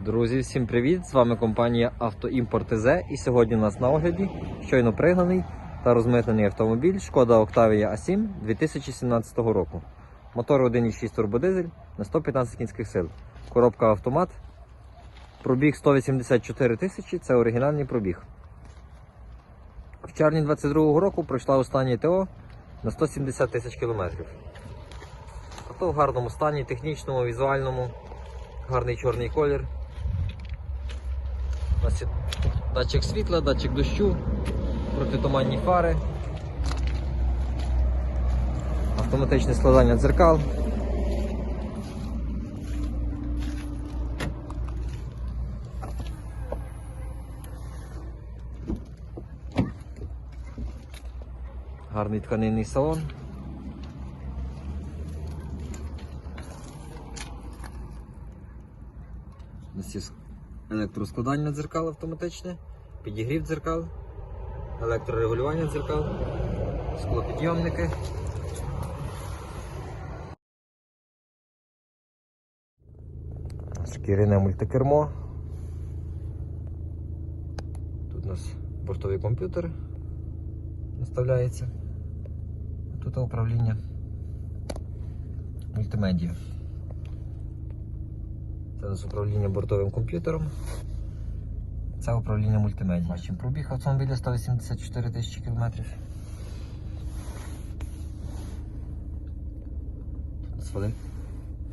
Друзі, всім привіт! З вами компанія Автоімпорт ТЗ і сьогодні у нас на огляді щойно пригнаний та розмитнений автомобіль Шкода Octavia A7 2017 року. Мотор 1.6 турбодизель на 115 кінських сил. Коробка автомат. Пробіг 184 тисячі це оригінальний пробіг. В червні 2022 року пройшла останнє ТО на 170 тисяч кілометрів. Авто в гарному стані, технічному, візуальному, гарний чорний колір. У датчик світла, датчик дощу, протитуманні фари, автоматичне складання дзеркал. Гарний тканинний салон. У нас є електроскладання дзеркал автоматичне, підігрів дзеркал, електрорегулювання дзеркал, склопідйомники. Шкіряне мультикермо. Тут у нас бортовий комп'ютер наставляється. Тут управління мультимедіа. Це у нас управління бортовим комп'ютером. Це управління мультимедіа. Бачимо пробіг автомобіля 184 тисячі кілометрів.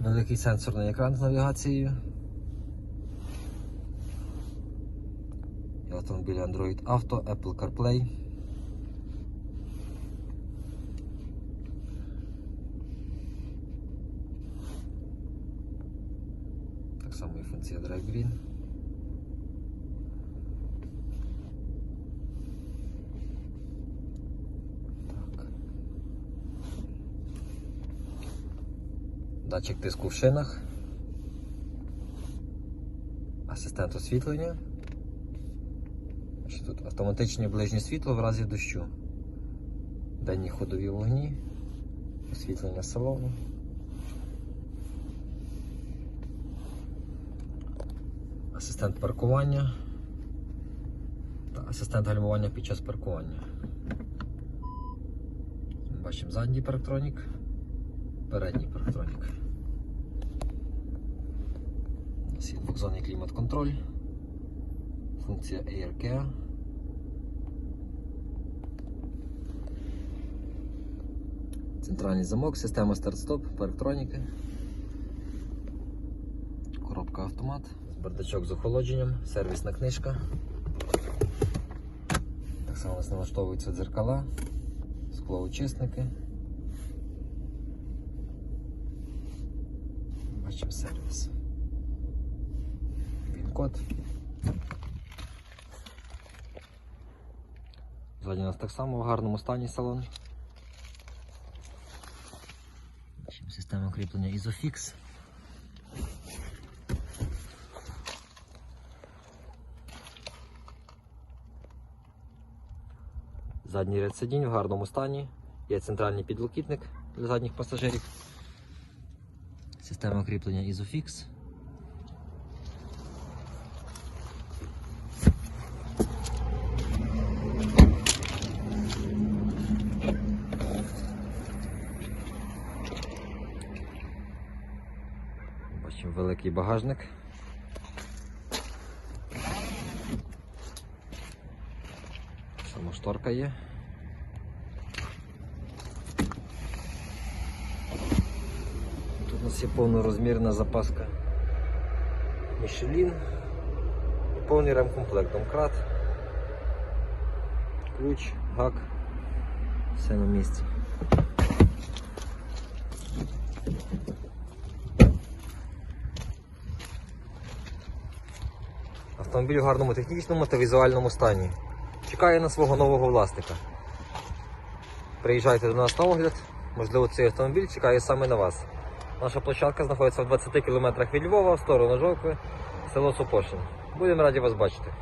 Великий сенсорний екран з навігацією. І автомобіль Android Auto, Apple CarPlay. Так само і функція. Датчик тиску в шинах. Асистент освітлення. Що тут автоматичне ближнє світло в разі дощу. Денні ходові вогні, освітлення салону. Асистент паркування та асистент гальмування під час паркування. Бачимо задній парктронік, передній парктронік. У нас є двохзонний клімат-контроль, функція AirCare. Центральний замок, система старт-стоп, парктроніки. Коробка автомат, бардачок з охолодженням, сервісна книжка. Так само у налаштовуються дзеркала, склоочисники. Бачимо сервіс. Він-код. Ззаді у нас так само в гарному стані салон. Систему кріплення Isofix. Задній ряд сидінь в гарному стані. Є центральний підлокітник для задніх пасажирів. Система кріплення Isofix. Бачимо великий багажник. Само шторка є. Тут у нас є повнорозмірна запаска Мішелін повний ремкомплект. Домкрат, ключ, гак, все на місці. Автомобіль в гарному технічному та візуальному стані. Чекає на свого нового власника. Приїжджайте до нас на огляд. Можливо, цей автомобіль чекає саме на вас. Наша площадка знаходиться в 20 км від Львова в сторону Жовкви, село Сопошин. Будемо раді вас бачити.